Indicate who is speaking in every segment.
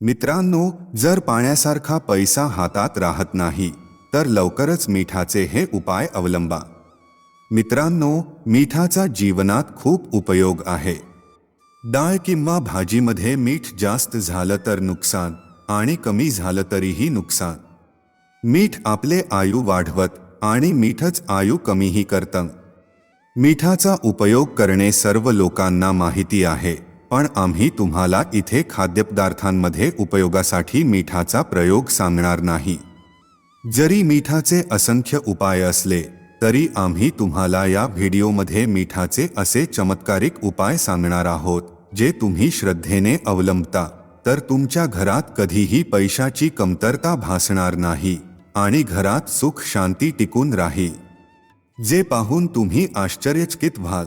Speaker 1: मित्रांनो जर पाण्यासारखा पैसा हातात राहत नाही तर लवकरच मिठाचे हे उपाय अवलंबा. मित्रांनो मिठाचा जीवनात खूप उपयोग आहे. डाळ किंवा भाजीमध्ये मीठ जास्त झालं तर नुकसान आणि कमी झालं तरीही नुकसान. मीठ आपले आयु वाढवत आणि मीठच आयु कमीही करतं. मिठाचा उपयोग करणे सर्व लोकांना माहिती आहे. पण आम्ही तुम्हाला इथे खाद्यपदार्थांमध्ये उपयोगासाठी मिठाचा प्रयोग सांगणार नाही. जरी मिठाचे असंख्य उपाय असले तरी आम्ही तुम्हाला या व्हिडिओमध्ये मिठाचे असे चमत्कारिक उपाय सांगणार आहोत जे तुम्ही श्रद्धेने अवलंबता तर तुमच्या घरात कधीही पैशाची कमतरता भासणार नाही आणि घरात सुख शांती टिकून राहील. जे पाहून तुम्ही आश्चर्यचकित व्हाल.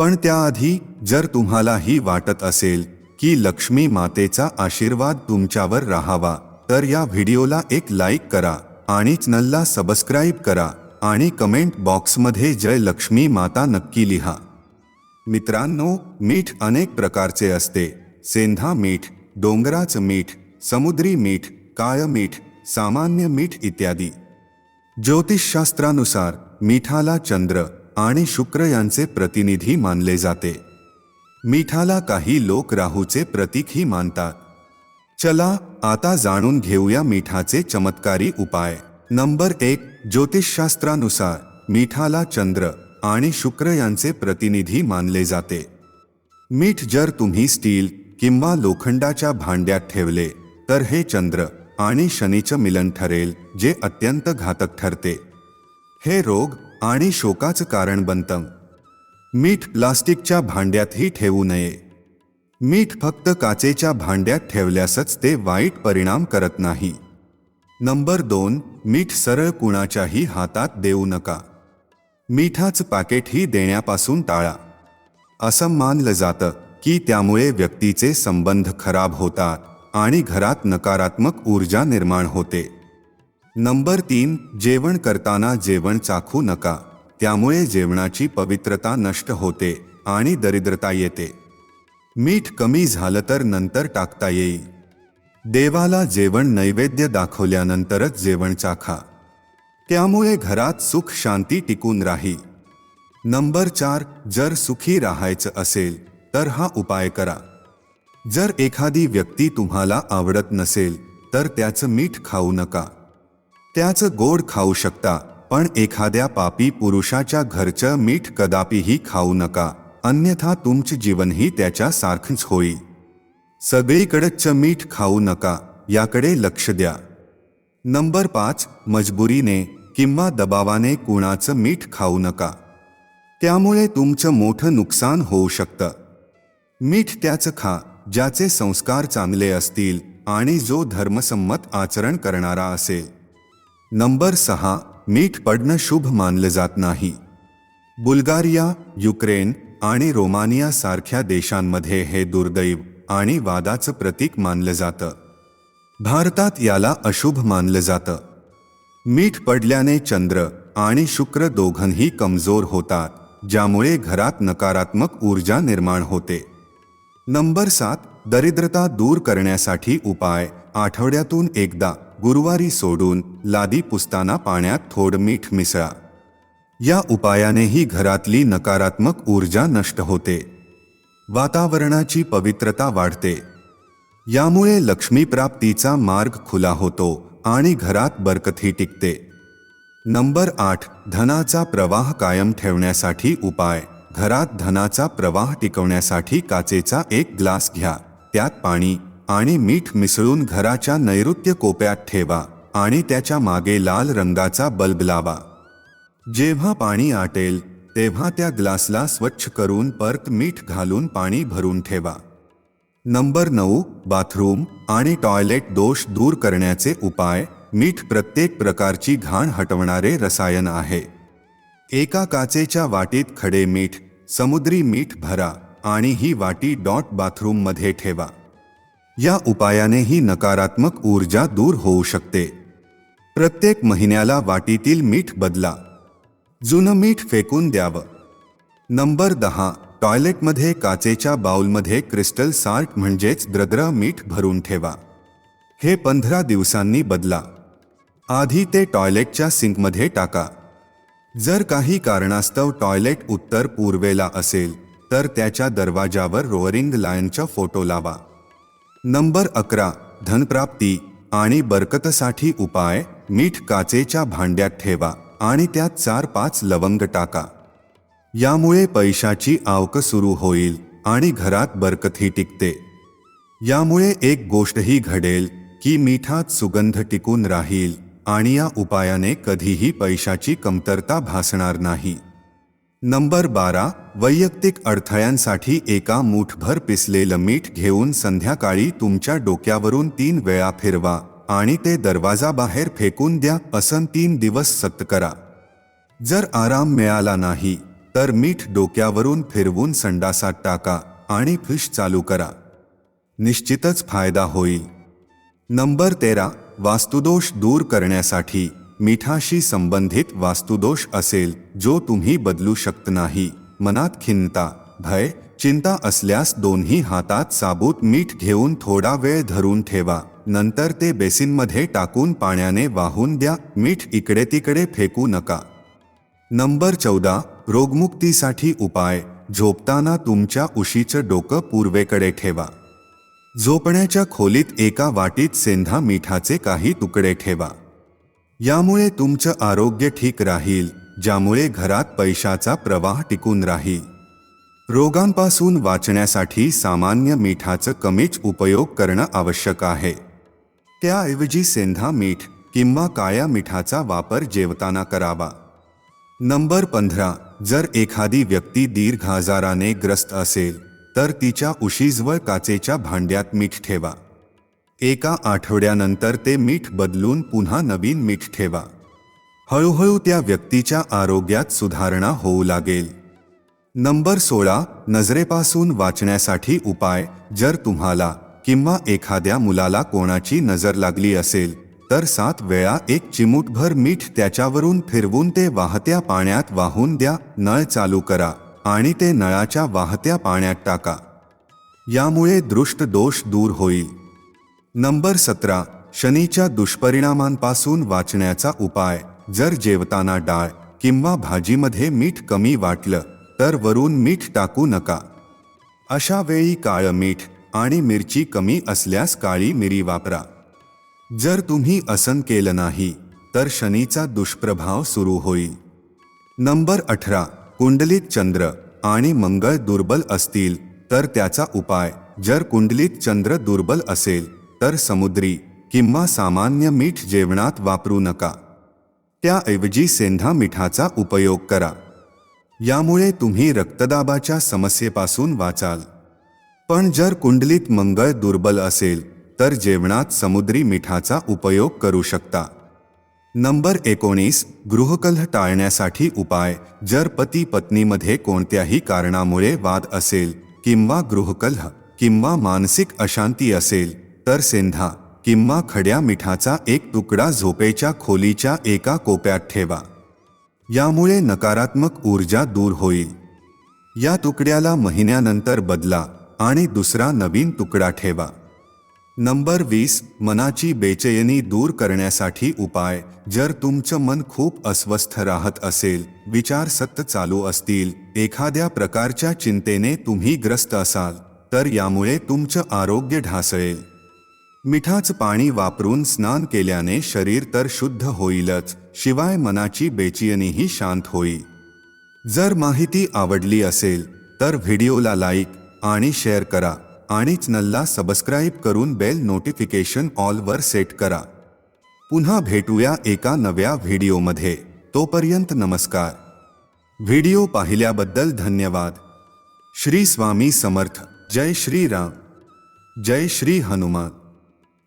Speaker 1: पण त्याआधी जर तुम्हालाही वाटत असेल की लक्ष्मी मातेचा आशीर्वाद तुमच्यावर राहावा तर या व्हिडिओला एक लाईक करा आणि चॅनलला सबस्क्राईब करा आणि कमेंट बॉक्समध्ये जय लक्ष्मी माता नक्की लिहा. मित्रांनो मीठ अनेक प्रकारचे असते. सेंधा मीठ डोंगराचं मीठ समुद्री मीठ काळं मीठ सामान्य मीठ इत्यादी. ज्योतिषशास्त्रानुसार मिठाला चंद्र आणि शुक्र यांचे प्रतिनिधी मानले जाते. मिठाला काही लोक राहूचे प्रतीकही मानतात. चला आता जाणून घेऊया मिठाचे चमत्कारी उपाय. नंबर एक ज्योतिषशास्त्रानुसार मिठाला चंद्र आणि शुक्र यांचे प्रतिनिधी मानले जाते. मीठ जर तुम्ही स्टील किंवा लोखंडाच्या भांड्यात ठेवले तर हे चंद्र आणि शनीचं मिलन ठरेल जे अत्यंत घातक ठरते. हे रोग आणि शोकाचं कारण बनतं. मीठ प्लास्टिकच्या भांड्यातही ठेवू नये. मीठ फक्त काचेच्या भांड्यात ठेवल्यासच ते वाईट परिणाम करत नाही. नंबर दोन मीठ सरळ कुणाच्याही हातात देऊ नका. मिठाचं पॅकेटही देण्यापासून टाळा. असं मानलं जातं की त्यामुळे व्यक्तीचे संबंध खराब होतात आणि घरात नकारात्मक ऊर्जा निर्माण होते. नंबर तीन जेवण करताना जेवण चाखू नका. त्यामुळे जेवणाची पवित्रता नष्ट होते आणि दरिद्रता येते. मीठ कमी झालं तर नंतर टाकता येईल. देवाला जेवण नैवेद्य दाखवल्यानंतरच जेवण चाखा. त्यामुळे घरात सुख शांती टिकून राही. नंबर चार जर सुखी राहायचं असेल तर हा उपाय करा. जर एखादी व्यक्ती तुम्हाला आवडत नसेल तर त्याचं मीठ खाऊ नका. त्याचं गोड खाऊ शकता पण एखाद्या पापी पुरुषाच्या घरचं मीठ कदापिही खाऊ नका. अन्यथा तुमचे जीवनही त्याच्या सारखंच होईल. सगळीकडचं मीठ खाऊ नका याकडे लक्ष द्या. नंबर पाच मजबुरीने किंवा दबावाने कुणाचं मीठ खाऊ नका. त्यामुळे तुमचं मोठं नुकसान होऊ शकतं. मीठ त्याचं खा ज्याचे संस्कार चांगले असतील आणि जो धर्मसंमत आचरण करणारा असेल. नंबर सहा मीठ पडणं शुभ मानलं जात नाही. बुल्गारिया युक्रेन आणि रोमानियासारख्या देशांमध्ये हे दुर्दैव आणि वादाचं प्रतीक मानलं जातं. भारतात याला अशुभ मानलं जातं. मीठ पडल्याने चंद्र आणि शुक्र दोघंही कमजोर होतात ज्यामुळे घरात नकारात्मक ऊर्जा निर्माण होते. नंबर सात दरिद्रता दूर करण्यासाठी उपाय आठवड्यातून एकदा गुरुवारी सोडून लादी पुसताना पाण्यात थोड मीठ मिसळा. या उपायानेही घरातली नकारात्मक ऊर्जा नष्ट होते. वातावरणाची पवित्रता वाढते. यामुळे लक्ष्मीप्राप्तीचा मार्ग खुला होतो आणि घरात बरकतही टिकते. नंबर आठ धनाचा प्रवाह कायम ठेवण्यासाठी उपाय. घरात धनाचा प्रवाह टिकवण्यासाठी काचेचा एक ग्लास घ्या. त्यात पाणी आणि मीठ मिसळून घराच्या नैऋत्य कोप्यात ठेवा आणि त्याच्यामागे लाल रंगाचा बल्ब लावा. जेव्हा पाणी आटेल तेव्हा त्या ग्लासला स्वच्छ करून परत मीठ घालून पाणी भरून ठेवा. नंबर नऊ बाथरूम आणि टॉयलेट दोष दूर करण्याचे उपाय मीठ प्रत्येक प्रकारची घाण हटवणारे रसायन आहे. एका काचेच्या वाटीत खडे मीठ समुद्री मीठ भरा आणि ही वाटी डॉट बाथरूममध्ये ठेवा. या उपायानेही नकारात्मक ऊर्जा दूर होऊ शकते. प्रत्येक महिन्याला वाटीतील मीठ बदला. जुनं मीठ फेकून द्यावं. नंबर दहा. टॉयलेटमध्ये काचेच्या बाउलमध्ये क्रिस्टल साल्ट म्हणजेच द्रद्र मीठ भरून ठेवा. हे पंधरा दिवसांनी बदला. आधी ते टॉयलेटच्या सिंकमध्ये टाका. जर काही कारणास्तव टॉयलेट उत्तर पूर्वेला असेल तर त्याच्या दरवाजावर रोअरिंग लायनचा फोटो लावा. नंबर अकरा धनप्राप्ती आणि बरकतसाठी उपाय मीठ काचेच्या भांड्यात ठेवा आणि त्यात चार पाच लवंग टाका. यामुळे पैशाची आवक सुरू होईल आणि घरात बरकतही टिकते. यामुळे एक गोष्टही घडेल की मिठात सुगंध टिकून राहील आणि या उपायाने कधीही पैशाची कमतरता भासणार नाही. नंबर बारा वैयक्तिक अडथळ्यांसाठी एका मूठभर पिसलेलं मीठ घेऊन संध्याकाळी तुमच्या डोक्यावरून तीन वेळा फिरवा आणि ते दरवाजाबाहेर फेकून द्या असं तीन दिवस सक्त करा. जर आराम मिळाला नाही तर मीठ डोक्यावरून फिरवून संडासात टाका आणि फिश चालू करा. निश्चितच फायदा होईल. नंबर तेरा वास्तुदोष दूर करण्यासाठी मिठाशी संबंधित वास्तुदोष असेल जो तुम्ही बदलू शकत नाही. मनात खिन्नता भय चिंता असल्यास दोन्ही हातात साबूत मीठ घेऊन थोडा वेळ धरून ठेवा. नंतर ते बेसिनमध्ये टाकून पाण्याने वाहून द्या. मीठ इकडे तिकडे फेकू नका. नंबर चौदा रोगमुक्तीसाठी उपाय. झोपताना तुमच्या उशीचं डोकं पूर्वेकडे ठेवा. झोपण्याच्या खोलीत एका वाटीत सेंधा मिठाचे काही तुकडे ठेवा. यामुळे तुमचं आरोग्य ठीक राहील ज्यामुळे घरात पैशाचा प्रवाह टिकून राहील. रोगांपासून वाचण्यासाठी सामान्य मिठाचं कमीच उपयोग करणं आवश्यक आहे. त्याऐवजी सेंधा मीठ किंवा काळ्या मिठाचा वापर जेवताना करावा. नंबर पंधरा जर एखादी व्यक्ती दीर्घ आजाराने ग्रस्त असेल तर तिच्या उशीजवळ काचेच्या भांड्यात मीठ ठेवा. एका आठवड्यानंतर ते मीठ बदलून पुन्हा नवीन मीठ ठेवा. हळूहळू त्या व्यक्तीच्या आरोग्यात सुधारणा होऊ लागेल. नंबर सोळा नजरेपासून वाचण्यासाठी उपाय. जर तुम्हाला किंवा एखाद्या मुलाला कोणाची नजर लागली असेल तर सात वेळा एक चिमूटभर मीठ त्याच्यावरून फिरवून ते वाहत्या पाण्यात वाहून द्या. नळ चालू करा आणि ते नळाच्या वाहत्या पाण्यात टाका. यामुळे दृष्ट दोष दूर होईल. नंबर सतरा शनीच्या दुष्परिणामांपासून वाचण्याचा उपाय. जर जेवताना डाळ किंवा भाजीमध्ये मीठ कमी वाटलं तर वरून मीठ टाकू नका. अशा वेळी काळं मीठ आणि मिरची कमी असल्यास काळी मिरी वापरा. जर तुम्ही असन केलं नाही तर शनीचा दुष्प्रभाव सुरू होईल. नंबर अठरा कुंडलीत चंद्र आणि मंगळ दुर्बल असतील तर त्याचा उपाय जर कुंडलीत चंद्र दुर्बल असेल तर समुद्री किंवा सामान्य मीठ जेवणात वापरू नका. त्याऐवजी सेंधा मिठाचा उपयोग करा. यामुळे तुम्ही रक्तदाबाच्या समस्येपासून वाचाल. पण जर कुंडलीत मंगळ दुर्बल असेल तर जेवणात समुद्री मिठाचा उपयोग करू शकता. नंबर एकोणीस गृहकलह टाळण्यासाठी उपाय जर पती पत्नीमध्ये कोणत्याही कारणामुळे वाद असेल किंवा गृहकलह किंवा मानसिक अशांती असेल तर सेंधा किंवा खड्या मिठाचा एक तुकडा झोपेच्या खोलीच्या एका कोप्यात ठेवा. यामुळे नकारात्मक ऊर्जा दूर होईल. या तुकड्याला महिन्यानंतर बदला आणि दुसरा नवीन तुकडा ठेवा. नंबर वीस मनाची बेचैनी दूर करण्यासाठी उपाय. जर तुमचं मन खूप अस्वस्थ राहत असेल विचार सतत चालू असतील एखाद्या प्रकारच्या चिंतेने तुम्ही ग्रस्त असाल तर यामुळे तुमचं आरोग्य ढासळेल. मिठाच पाणी वापरून स्नान केल्याने शरीर तर शुद्ध होईलच शिवाय मनाची बेचैनीही शांत होई. जर माहिती आवडली असेल तर व्हिडिओला लाईक आणि शेअर करा आणि चॅनलला सबस्क्राईब करून बेल नोटिफिकेशन ऑलवर सेट करा. पुन्हा भेटूया एका नव्या व्हिडिओमध्ये. तोपर्यंत नमस्कार. व्हिडिओ पाहिल्याबद्दल धन्यवाद. श्री स्वामी समर्थ. जय श्री राम जय श्री हनुमान.